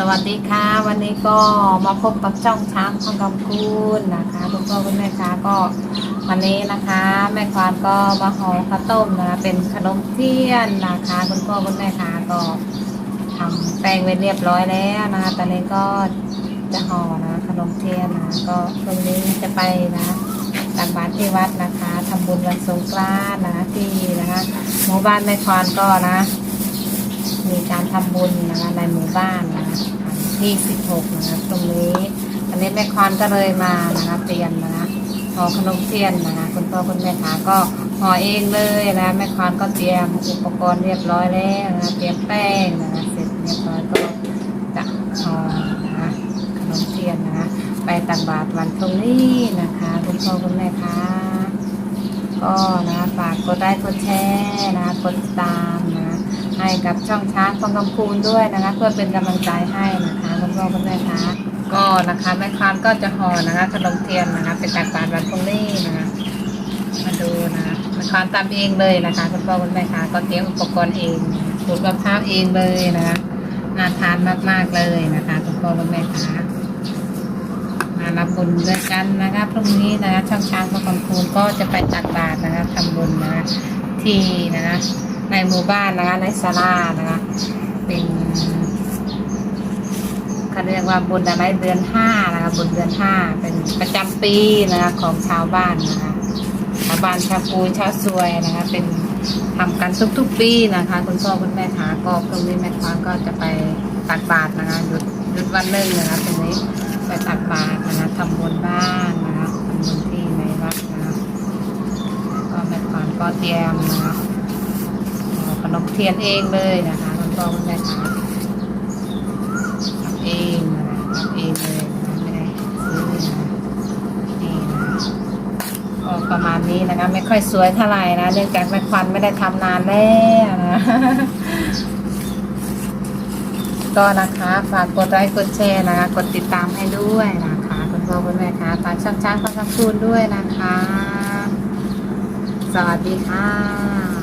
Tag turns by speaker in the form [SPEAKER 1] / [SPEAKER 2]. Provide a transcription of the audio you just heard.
[SPEAKER 1] สวัสดีค่ะ วันนี้ก็มาพบกับช่องช้างทองคำคุณนะคะคุณพ่อคุณแม่คะก็วันนี้นะคะ แม่ควานก็มาห่อข้าวต้มนะเป็นขนมเทียนนะคะคุณพ่อคุณแม่คะก็ทำแป้งไว้เรียบร้อยแล้วนะคะตอนนี้ก็จะห่อนะขนมเทียนนะก็ตรงนี้จะไปนะตักบาตรที่วัดนะคะทำบุญวันสงกรานต์นะคะที่นะคะหมู่บ้านแม่ควานก็นะ มีการทำบุญนะคะในหมู่บ้านนะคะที่ 16 นะคะตรงนี้อันนี้แม่ควานก็เลยมานะคะเตรียมนะคะห่อขนมเทียนนะคะคุณพ่อคุณแม่ขาก็ห่อเองเลยนะแม่ควานก็เตรียมอุปกรณ์เรียบร้อยแล้วนะคะเตรียมแป้งนะคะเสร็จเรียบร้อยก็จะห่อนะคะขนมเทียนนะคะไปตักบาตรวันพรุ่งนี้นะคะคุณพ่อคุณแม่คะก็นะฝากกดไลค์กดแชร์นะกดติดตามนะ ให้กับช่องช้างฟังคำคูณด้วยนะคะ เพื่อเป็นกำลังใจให้นะคะคุณพ่อคุณแม่คะก็นะคะแม่ควาก็จะห่อนะคะขนมเทียนนะคะ เป็นจากบาตรวันพรุ่งนี้นะคะมาดูนะแม่ควานตำเองเลยนะคะคุณพ่อคุณแม่คะก็เตรียมอุปกรณ์เองขูดมะพร้าวเองเลยนะคะน่าทานมากๆเลยนะคะคุณพ่อคุณแม่คะมารับบุญด้วยกันนะคะพรุ่งนี้นะคะช่องช้างฟังคำคูณก็จะไปตักบาตรนะคะทำบุญนะคะที่นะคะ ในหมู่บ้านนะคะในศาลานะคะเป็นเขาเรียกว่าบุญอะไรเดือนห้านะคะบุญเดือนห้าเป็นประจำปีนะคะของชาวบ้านนะคะชาวบ้านชาวปูชาวซวยนะคะ เป็นทำกันทุกๆปีนะคะ คุณพ่อคุณแม่คะก็พรุ่งนี้แม่ค้าก็จะไปตักบาตรนะคะหยุดหยุดวันหนึ่งนะคะตรงนี้ไปตักบาตรนะคะทำบุญบ้านนะคะทำบุญที่ในวัดนะคะก็แม่ค้าก็เตรียมนะคะ ขนมเทียนเองเลยนะคะคุณพ่อคุณแม่คะทำเองนะคะทำเองเลยนะคะไม่ได้ซื้อนะนี่นะก็ประมาณนี้นะคะ ไม่ค่อยสวยเท่าไหร่นะเนื่องจากแม่ควันไม่ได้ทำนานแล้วนะก็นะคะฝากกดไลค์กดแชร์นะคะ กดติดตามให้ด้วยนะคะคุณพ่อคุณแม่คะฝากช่างช้างฟังคำคูณด้วยนะคะ สวัสดีค่ะ